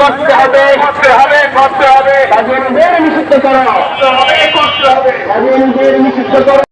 করতে হবে করতে হবে করতে হবে নিষিদ্ধ করো করতে হবে নিষিদ্ধ করো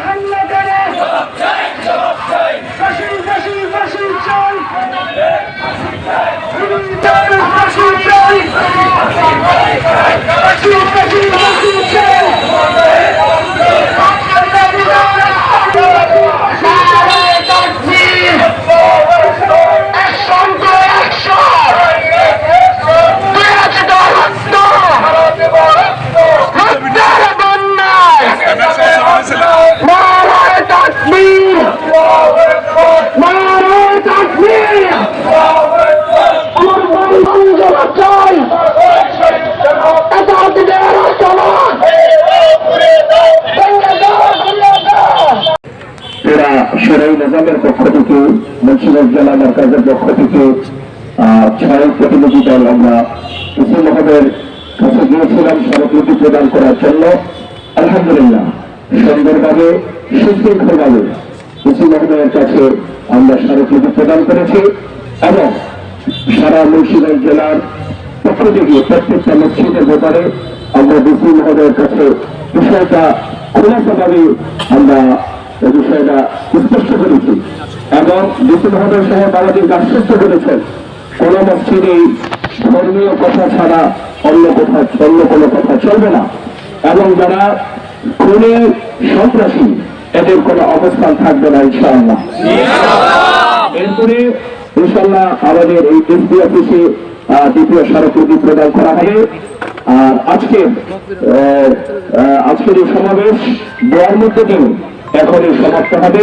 ফাঁসি চাই সেরাই নিজামের পক্ষ থেকে মুন্সিগঞ্জ জেলা মার্কাজের পক্ষ থেকে ছয় প্রতিনিধি দল আমরা কৃষি মহোদয়ের কাছে গিয়েছিলাম স্মারকলিপি প্রদান করার জন্য। আলহামদুলিল্লাহ, সুন্দরভাবে, সুশৃঙ্খলভাবে কৃষি মহোদয়ের কাছে আমরা স্মারকলিপি প্রদান করেছি এবং সারা মুন্সিগঞ্জ জেলার পক্ষ থেকে প্রত্যেকটা মসজিদের ব্যাপারে আমরা ডিসি মহোদয়ের কাছে বিষয়টা খোলাসাভাবে আমরা এই বিষয়টা স্পষ্ট করেছি। এবং ডিসি মহোদয় সহ বাবাজির আশ্বস্ত করেছেন কোন মসজিদে ধর্মীয় কথা ছাড়া অন্য কথা, অন্য কোনো কথা চলবে না। এবং যারা খুনে সন্ত্রাসী, এদের কোনো অবস্থান থাকবে না, ইনশাআল্লাহ। এরপরে ইনশাল্লাহ আমাদের এই এসপি অফিসে দ্বিতীয় স্মারকলিপি প্রদান করা হবে। আর আজকে আজকের এই সমাবেশ, দেওয়ার মধ্যে দিন এখনই সমাপ্ত হবে